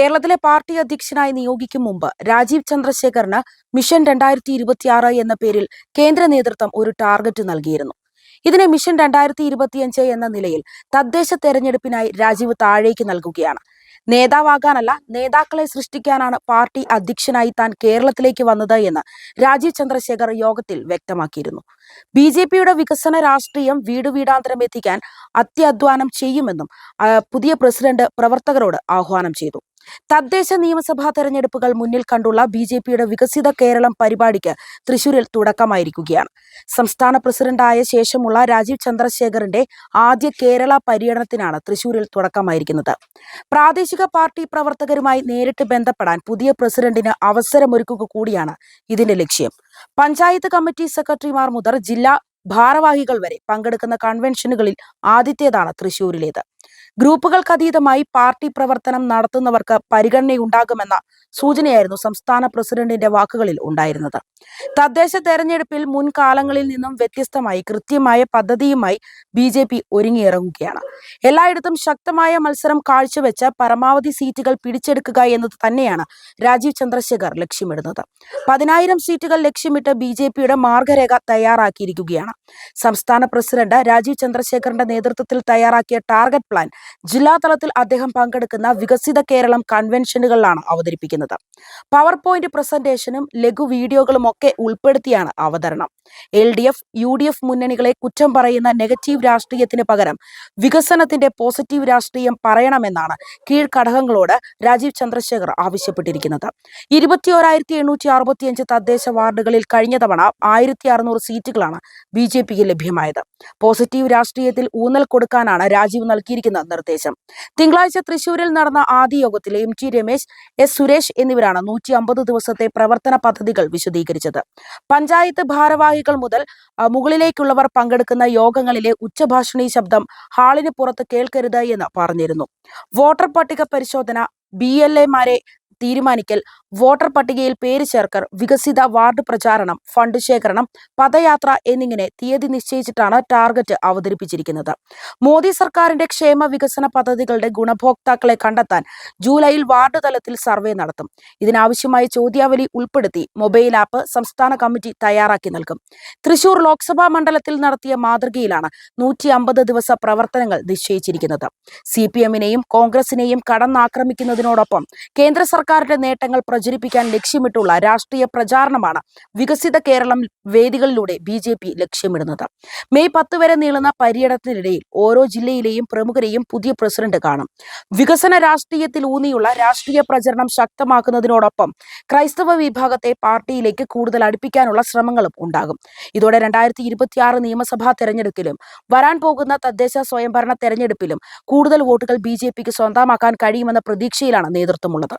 കേരളത്തിലെ പാർട്ടി അധ്യക്ഷനായി നിയോഗിക്കും മുമ്പ് രാജീവ് ചന്ദ്രശേഖറിന് മിഷൻ രണ്ടായിരത്തി ഇരുപത്തിയാറ് എന്ന പേരിൽ കേന്ദ്ര നേതൃത്വം ഒരു ടാർഗറ്റ് നൽകിയിരുന്നു. ഇതിനെ മിഷൻ രണ്ടായിരത്തി ഇരുപത്തിയഞ്ച് എന്ന നിലയിൽ തദ്ദേശ തെരഞ്ഞെടുപ്പിനായി രാജീവ് താഴേക്ക് നൽകുകയാണ്. നേതാവാകാനല്ല നേതാക്കളെ സൃഷ്ടിക്കാനാണ് പാർട്ടി അധ്യക്ഷനായി താൻ കേരളത്തിലേക്ക് വന്നത് എന്ന് രാജീവ് ചന്ദ്രശേഖർ യോഗത്തിൽ വ്യക്തമാക്കിയിരുന്നു. ബി ജെ പിയുടെ വികസന രാഷ്ട്രീയം വീട് വീടാന്തരം എത്തിക്കാൻ അത്യധ്വാനം ചെയ്യുമെന്നും പുതിയ പ്രസിഡന്റ് പ്രവർത്തകരോട് ആഹ്വാനം ചെയ്തു. തദ്ദേശ നിയമസഭാ തെരഞ്ഞെടുപ്പുകൾ മുന്നിൽ കണ്ടുള്ള ബി ജെ പിയുടെ വികസിത കേരളം പരിപാടിക്ക് തൃശൂരിൽ തുടക്കമായിരിക്കുകയാണ്. സംസ്ഥാന പ്രസിഡന്റായ ശേഷമുള്ള രാജീവ് ചന്ദ്രശേഖറിന്റെ ആദ്യ കേരള പര്യടനത്തിനാണ് തൃശൂരിൽ തുടക്കമായിരിക്കുന്നത്. പ്രാദേശിക പാർട്ടി പ്രവർത്തകരുമായി നേരിട്ട് ബന്ധപ്പെടാൻ പുതിയ പ്രസിഡന്റിന് അവസരമൊരുക്കുക കൂടിയാണ് ഇതിന്റെ ലക്ഷ്യം. പഞ്ചായത്ത് കമ്മിറ്റി സെക്രട്ടറിമാർ മുതൽ ജില്ലാ ഭാരവാഹികൾ വരെ പങ്കെടുക്കുന്ന കൺവെൻഷനുകളിൽ ആദ്യത്തേതാണ് തൃശൂരിലേത്. ഗ്രൂപ്പുകൾക്കതീതമായി പാർട്ടി പ്രവർത്തനം നടത്തുന്നവർക്ക് പരിഗണനയുണ്ടാകുമെന്ന സൂചനയായിരുന്നു സംസ്ഥാന പ്രസിഡന്റിന്റെ വാക്കുകളിൽ ഉണ്ടായിരുന്നത്. തദ്ദേശ തെരഞ്ഞെടുപ്പിൽ മുൻകാലങ്ങളിൽ നിന്നും വ്യത്യസ്തമായി കൃത്യമായ പദ്ധതിയുമായി ബി ജെ പി ഒരുങ്ങിയിറങ്ങുകയാണ്. എല്ലായിടത്തും ശക്തമായ മത്സരം കാഴ്ചവെച്ച് പരമാവധി സീറ്റുകൾ പിടിച്ചെടുക്കുക എന്നത് തന്നെയാണ് രാജീവ് ചന്ദ്രശേഖർ ലക്ഷ്യമിടുന്നത്. പതിനായിരം സീറ്റുകൾ ലക്ഷ്യമിട്ട് ബി ജെ പിയുടെ മാർഗരേഖ തയ്യാറാക്കിയിരിക്കുകയാണ്. സംസ്ഥാന പ്രസിഡന്റ് രാജീവ് ചന്ദ്രശേഖറിന്റെ നേതൃത്വത്തിൽ തയ്യാറാക്കിയ ടാർഗറ്റ് പ്ലാൻ ജില്ലാതലത്തിൽ അദ്ദേഹം പങ്കെടുക്കുന്ന വികസിത കേരളം കൺവെൻഷനുകളിലാണ് അവതരിപ്പിക്കുന്നത്. പവർ പോയിന്റ് പ്രസന്റേഷനും ലഘു വീഡിയോകളും ഒക്കെ ഉൾപ്പെടുത്തിയാണ് അവതരണം. L D F U D F മുന്നണികളെ കുറ്റം പറയുന്ന നെഗറ്റീവ് രാഷ്ട്രീയത്തിന് പകരം വികസനത്തിന്റെ പോസിറ്റീവ് രാഷ്ട്രീയം പറയണമെന്നാണ് കീഴ്ഘടകങ്ങളോട് രാജീവ് ചന്ദ്രശേഖർ ആവശ്യപ്പെട്ടിരിക്കുന്നത്. ഇരുപത്തിയോരായിരത്തി എണ്ണൂറ്റി അറുപത്തിയഞ്ച് തദ്ദേശ വാർഡുകളിൽ കഴിഞ്ഞ തവണ ആയിരത്തി അറുന്നൂറ് സീറ്റുകളാണ് ബി ജെ പിക്ക് ലഭ്യമായത്. പോസിറ്റീവ് രാഷ്ട്രീയത്തിൽ ഊന്നൽ കൊടുക്കാനാണ് രാജീവ് നൽകിയിരിക്കുന്ന നിർദ്ദേശം. തിങ്കളാഴ്ച തൃശൂരിൽ നടന്ന ആദ്യ യോഗത്തിൽ M T Ramesh S Suresh എന്നിവരാണ് നൂറ്റി അമ്പത് ദിവസത്തെ പ്രവർത്തന പദ്ധതികൾ വിശദീകരിച്ചത്. പഞ്ചായത്ത് ഭാരവാഹികൾ മുതൽ മുകളിലേക്കുള്ളവർ പങ്കെടുക്കുന്ന യോഗങ്ങളിലെ ഉച്ചഭാഷണി ശബ്ദം ഹാളിന് പുറത്ത് കേൾക്കരുത് എന്ന് പറഞ്ഞിരുന്നു. വോട്ടർ പട്ടിക പരിശോധന ബി എൽ എമാരെ തീരുമാനിക്കൽ. വോട്ടർ പട്ടികയിൽ പേര് ചേർക്കൽ വികസിത വാർഡ് പ്രചാരണം ഫണ്ട് ശേഖരണം പദയാത്ര എന്നിങ്ങനെ തീയതി നിശ്ചയിച്ചിട്ടാണ് ടാർഗറ്റ് അവതരിപ്പിച്ചിരിക്കുന്നത്. മോദി സർക്കാരിന്റെ ക്ഷേമ വികസന പദ്ധതികളുടെ ഗുണഭോക്താക്കളെ കണ്ടെത്താൻ ജൂലൈയിൽ വാർഡ് തലത്തിൽ സർവേ നടത്തും. ഇതിനാവശ്യമായ ചോദ്യാവലി ഉൾപ്പെടുത്തി മൊബൈൽ ആപ്പ് സംസ്ഥാന കമ്മിറ്റി തയ്യാറാക്കി നൽകും. തൃശൂർ ലോക്സഭാ മണ്ഡലത്തിൽ നടത്തിയ മാതൃകയിലാണ് നൂറ്റി അമ്പത് ദിവസ പ്രവർത്തനങ്ങൾ നിശ്ചയിച്ചിരിക്കുന്നത്. സി പി എമ്മിനെയും കോൺഗ്രസിനെയും കടന്നാക്രമിക്കുന്നതിനോടൊപ്പം കേന്ദ്ര സർക്കാരിന്റെ നേട്ടങ്ങൾ പ്രചരിപ്പിക്കാൻ ലക്ഷ്യമിട്ടുള്ള രാഷ്ട്രീയ പ്രചാരണമാണ് വികസിത കേരളം വേദികളിലൂടെ ബി ജെ പി ലക്ഷ്യമിടുന്നത്. മെയ് പത്ത് വരെ നീളുന്ന പര്യടനത്തിനിടയിൽ ഓരോ ജില്ലയിലെയും പ്രമുഖരെയും പുതിയ പ്രസിഡന്റ് കാണും. വികസന രാഷ്ട്രീയത്തിൽ ഊന്നിയുള്ള രാഷ്ട്രീയ പ്രചരണം ശക്തമാക്കുന്നതിനോടൊപ്പം ക്രൈസ്തവ വിഭാഗത്തെ പാർട്ടിയിലേക്ക് കൂടുതൽ അടുപ്പിക്കാനുള്ള ശ്രമങ്ങളും ഉണ്ടാകും. ഇതോടെ രണ്ടായിരത്തി ഇരുപത്തിയാറ് നിയമസഭാ തെരഞ്ഞെടുപ്പിലും വരാൻ പോകുന്ന തദ്ദേശ സ്വയംഭരണ തെരഞ്ഞെടുപ്പിലും കൂടുതൽ വോട്ടുകൾ ബി സ്വന്തമാക്കാൻ കഴിയുമെന്ന പ്രതീക്ഷയിലാണ് നേതൃത്വമുള്ളത്.